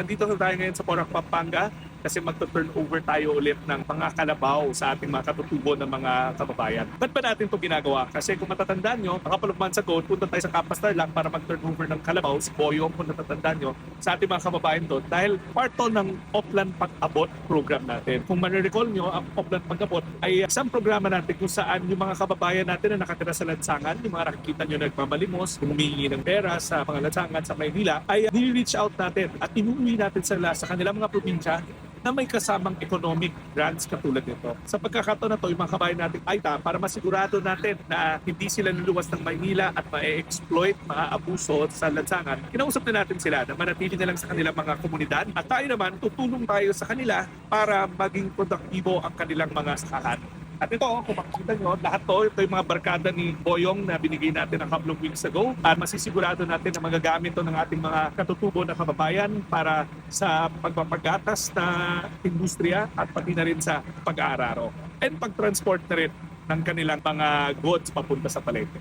nandito na tayo ngayon sa Porac, Pampanga kasi magto-turn over tayo ulit ng mga kalabaw sa ating mga katutubo ng mga kababayan. Ba't ba natin ito ginagawa? Kasi kung matatandaan nyo, a couple of months punta tayo sa Capas Tarlac para mag-turn over ng kalabaw, si Boyong, kung natatandaan nyo, sa ating mga kababayan doon dahil part to ng Oplan Pag-abot program natin. Kung marirecall nyo, ang Oplan Pag-abot ay isang programa natin kung saan yung mga kababayan natin na nakatira sa lansangan, yung mga nakikita nyo nagmamalimos, humingi ng pera sa mga lansangan sa Maynila, ay ni-reach out natin at inuwi natin sila sa kanilang mga probinsya na may kasamang economic grants katulad nito. Sa pagkakataon na to, yung mga kabayan natin ay ta para masigurado natin na hindi sila luluwas ng Maynila at ma-exploit, ma-abuso sa lansangan. Kinausap na natin sila na manatili na lang sa kanilang mga komunidad at tayo naman tutulong tayo sa kanila para maging produktibo ang kanilang mga sakahan. At ito, kung makikita nyo, lahat to, ito yung mga barkada ni Boyong na binigay natin a couple of weeks ago. At masisigurado natin na magagamit to ng ating mga katutubo na kababayan para sa pagpapagatas na industriya at pati na rin sa pag-aararo. And pag-transport na rin ng kanilang mga goods papunta sa palengke.